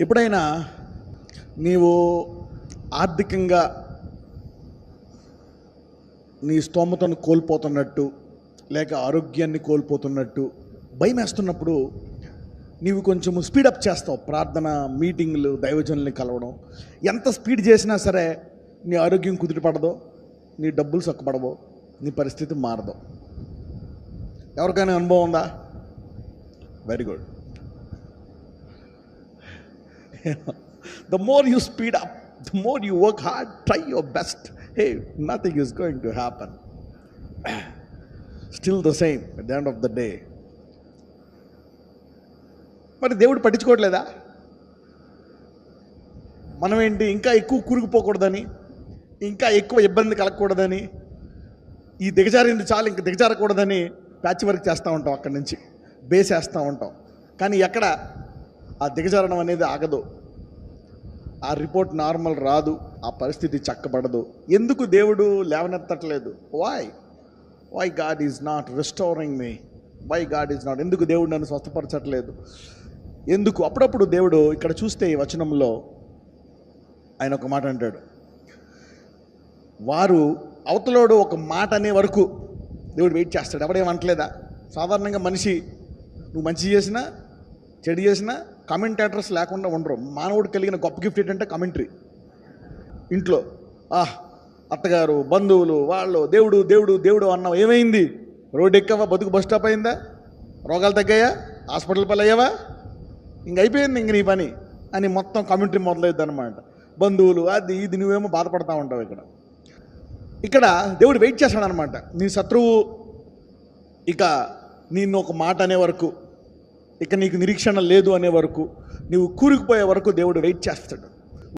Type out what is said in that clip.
ఎప్పుడైనా నీవు ఆర్థికంగా నీ స్తోమతను కోల్పోతున్నట్టు లేక ఆరోగ్యాన్ని కోల్పోతున్నట్టు భయం వేస్తున్నప్పుడు నీవు కొంచెం స్పీడప్ చేస్తావు. ప్రార్థన మీటింగ్లు దైవజనుల్ని కలవడం. ఎంత స్పీడ్ చేసినా సరే నీ ఆరోగ్యం కుదిరిపడదో నీ డబ్బులు సక్కుపడవో నీ పరిస్థితి మారదు. ఎవరికైనా అనుభవం ఉందా? Very good the more you speed up the more you work hard try your best hey nothing is going to happen. Still the same at the end of the day మరి దేవుడు పట్టించుకోవట్లేదా మనం ఏంటి ఇంకా ఎక్కువ కూరుకుపోకూడదని ఇంకా ఎక్కువ ఇబ్బంది కలగకూడదని ఈ దిగజారింది చాలు ఇంకా దిగజారకూడదని ప్యాచ్ వర్క్ చేస్తూ ఉంటాం అక్కడి నుంచి బేస్ వేస్తూ ఉంటాం కానీ ఎక్కడ ఆ దిగజారడం అనేది ఆగదు. ఆ రిపోర్ట్ నార్మల్ రాదు. ఆ పరిస్థితి చక్కబడదు. ఎందుకు దేవుడు లేవనెత్తట్లేదు? Why why God is not restoring me why God is not ఎందుకు దేవుడు నన్ను స్వస్థపరచట్లేదు? ఎందుకు? అప్పుడప్పుడు దేవుడు ఇక్కడ చూస్తే ఈ వచనంలో ఆయన ఒక మాట అంటాడు. వారు అవతలోడు ఒక మాట అనే వరకు దేవుడు వెయిట్ చేస్తాడు. ఎవడేమంటలేదా సాధారణంగా మనిషి నువ్వు మంచి చేసినా చెడు చేసినా కమెంటేటర్స్ లేకుండా ఉండరు. మానవుడు కలిగిన గొప్ప గిఫ్ట్ ఏంటంటే కమెంటరీ ఇంట్లో ఆహ్ అత్తగారు బంధువులు వాళ్ళు దేవుడు దేవుడు దేవుడు అన్నావు ఏమైంది? రోడ్డు ఎక్కావా? బతుకు బస్ స్టాప్ అయిందా? రోగాలు తగ్గాయా? హాస్పిటల్ పని అయ్యావా ఇంక అయిపోయింది ఇంక నీ పని అని మొత్తం కమెంటరీ మొదలవుద్ది అనమాట బంధువులు అది ఇది నువ్వేమో బాధపడతా ఉంటావు ఇక్కడ. ఇక్కడ దేవుడు వెయిట్ చేస్తాడనమాట నీ శత్రువు ఇక నిన్ను ఒక మాట అనే వరకు ఇక నీకు నిరీక్షణ లేదు అనే వరకు నీవు కూరుకుపోయే వరకు దేవుడు వెయిట్ చేస్తాడు.